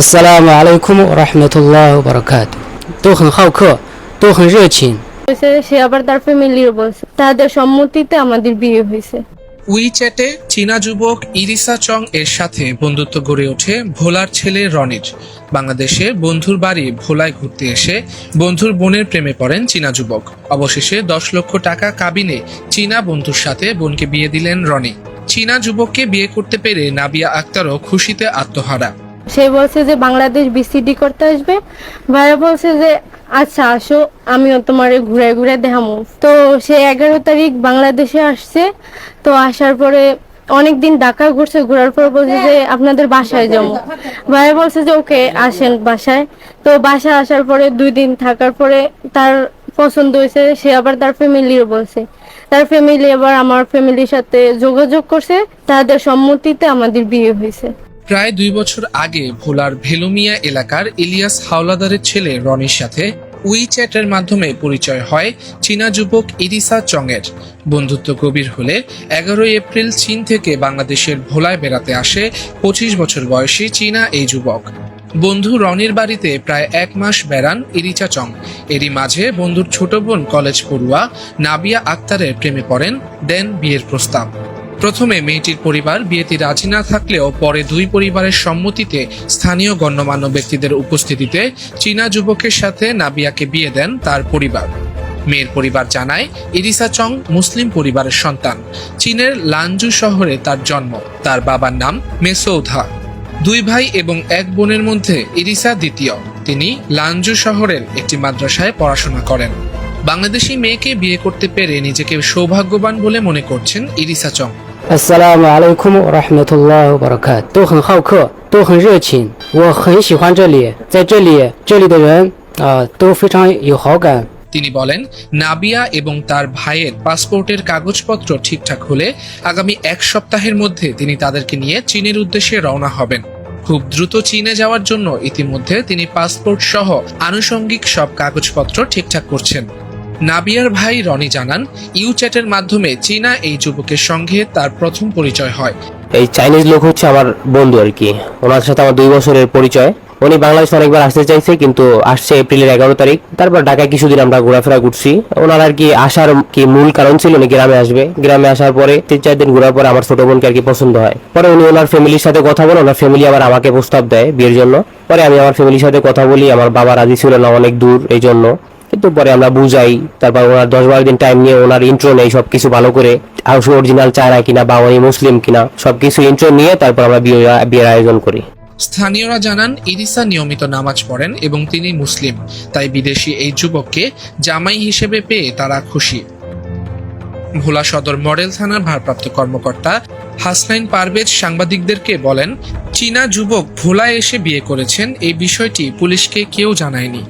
Assalamu alaikum warahmatullahi wabarakatuh。都很好客，都很热情。সে আবার তার ফ্যামিলির বলছে। তাদের সম্মতিতে আমাদের বিয়ে হয়েছে। উইচ্যাটে চীনা যুবক ইরিসা চং এর সাথে বন্ধুত্ব গড়ে ওঠে ভোলার ছেলে রনির বাংলাদেশে বন্ধুর বাড়ি ভোলায় ঘুরতে এসে বন্ধুর বোনের প্রেমে পড়েন চীনা যুবক। অবশেষে দশ লক্ষ টাকা কাবিনে চীনা বন্ধুর সাথে বোনকে বিয়ে দিলেন রনি। চীনা যুবককে বিয়ে করতে পেরে নাবিয়া আক্তারও খুশিতে আত্মহারা। সে বলছে যে বাংলাদেশ বিসিডি করতে আসবে। ভাইয়া বলছে যে আচ্ছা আসো, আমিও তোমার ঘুরে ঘুরে দেখামো। তো সে এগারো তারিখ বাংলাদেশে আসছে। তো আসার পরে অনেক দিন ঢাকা ঘুরছে, ঘোরার পর বলছে যে, আপনাদের বাসায় যাব। ভাইয়া বলছে যে, ওকে, আসেন বাসায়। তো বাসায় আসার পরে দুই দিন থাকার পরে তার পছন্দ হয়েছে, সে আবার তার ফ্যামিলিও বলছে। তার ফ্যামিলি আবার আমার ফ্যামিলির সাথে যোগাযোগ করছে। তাদের সম্মতিতে আমাদের বিয়ে হয়েছে। প্রায় দুই বছর আগে ভোলার ভেলুমিয়া এলাকার ইলিয়াস হাওলাদারের ছেলে রনির সাথে উইচ্যাটের মাধ্যমে পরিচয় হয় চীনা যুবক ইরিসা চংয়ের বন্ধুত্ব গভীর হলে এগারোই এপ্রিল চীন থেকে বাংলাদেশের ভোলায় বেড়াতে আসে পঁচিশ বছর বয়সী চীনা এই যুবক। বন্ধু রনির বাড়িতে প্রায় এক মাস বেড়ান ইরিচা চং। এরই মাঝে বন্ধুর ছোট বোন কলেজ পড়ুয়া নাবিয়া আক্তারের প্রেমে পড়েন দেন বিয়ের প্রস্তাব। প্রথমে মেয়েটির পরিবার বিয়েতে রাজি না থাকলেও পরে দুই পরিবারের সম্মতিতে স্থানীয় গণ্যমান্য ব্যক্তিদের উপস্থিতিতে চীনা যুবকের সাথে নাবিয়াকে বিয়ে দেন তার পরিবার। মেয়ের পরিবার জানায়, ইরিসা চং মুসলিম পরিবারের সন্তান। চীনের লানজু শহরে তার জন্ম। তার বাবার নাম মেসৌধা দুই ভাই এবং এক বোনের মধ্যে ইরিসা দ্বিতীয়। তিনি লানজু শহরের একটি মাদ্রাসায় পড়াশোনা করেন। বাংলাদেশি মেয়েকে বিয়ে করতে পেরে নিজেকে সৌভাগ্যবান বলে মনে করছেন ইরিসা চং। 阿斯拉姆阿莱库姆rahmatullah rahmatullahi wa barakatuh 都很好客，都很热情，我很喜欢这里，在这里，这里的人啊、都非常有好感。 তিনি বলেন নাবিয়া এবং তার ভাইয়ের পাসপোর্টের কাগজপত্র ঠিকঠাক হলে আগামী এক সপ্তাহের মধ্যে তিনি তাদেরকে নিয়ে চীনের উদ্দেশ্যে রওনা হবেন খুব দ্রুত চীনে যাওয়ার জন্য ইতিমধ্যে তিনি পাসপোর্ট সহ আনুষঙ্গিক সব কাগজপত্র ঠিকঠাক করছেন নাবিয়ার ভাই রনি জানান, ইউচ্যাটের মাধ্যমে চীনা এই যুবকের সঙ্গে তার প্রথম পরিচয় হয়। এই চাইনিজ লোক হচ্ছে আমার বন্ধু আর কি। ওনার সাথে আমার দুই বছরের পরিচয়। উনি বাংলাদেশে অনেকবার আসতে চাইছে, কিন্তু আসছে এপ্রিলের এগারো তারিখ। তারপর ঢাকায় কিছুদিন আমরা ঘোরাফেরা করছি। ওনার আর কি আসার কি মূল কারণ ছিল, উনি গ্রামে আসবে। গ্রামে আসার পরে তিন চার দিন ঘোরার পরে আমার ছোট বোনকে আর কি পছন্দ হয়। পরে উনি ওনার ফ্যামিলির সাথে কথা বলে, ওনার ফ্যামিলি আবার আমাকে প্রস্তাব দেয় বিয়ের জন্য। পরে আমি আমার ফ্যামিলির সাথে কথা বলি, আমার বাবা রাজি ছিল না অনেক দূর, এই জন্য। কিন্তু পরে আমরা বুঝাই, তারপর ওনার দশ বারো দিন টাইম নিয়ে ওনার ইন্ট্রো নেই সবকিছু ভালো করে হাউস অরিজিনাল চায়না কিনা বা উনি মুসলিম কিনা, সবকিছু ইন্ট্রো নিয়ে তারপর আমরা বিয়ের আয়োজন করি। স্থানীয়রা জানান, ইরিসা নিয়মিত নামাজ পড়েন এবং তিনি মুসলিম, তাই বিদেশি এই যুবককে জামাই হিসেবে পেয়ে তারা খুশি। ভোলা সদর মডেল থানার ভারপ্রাপ্ত কর্মকর্তা হাসনাইন পারভেজ সাংবাদিকদেরকে বলেন, চীনা যুবক ভোলায় এসে বিয়ে করেছেন, এই বিষয়টি পুলিশকে কেউ জানায়নি।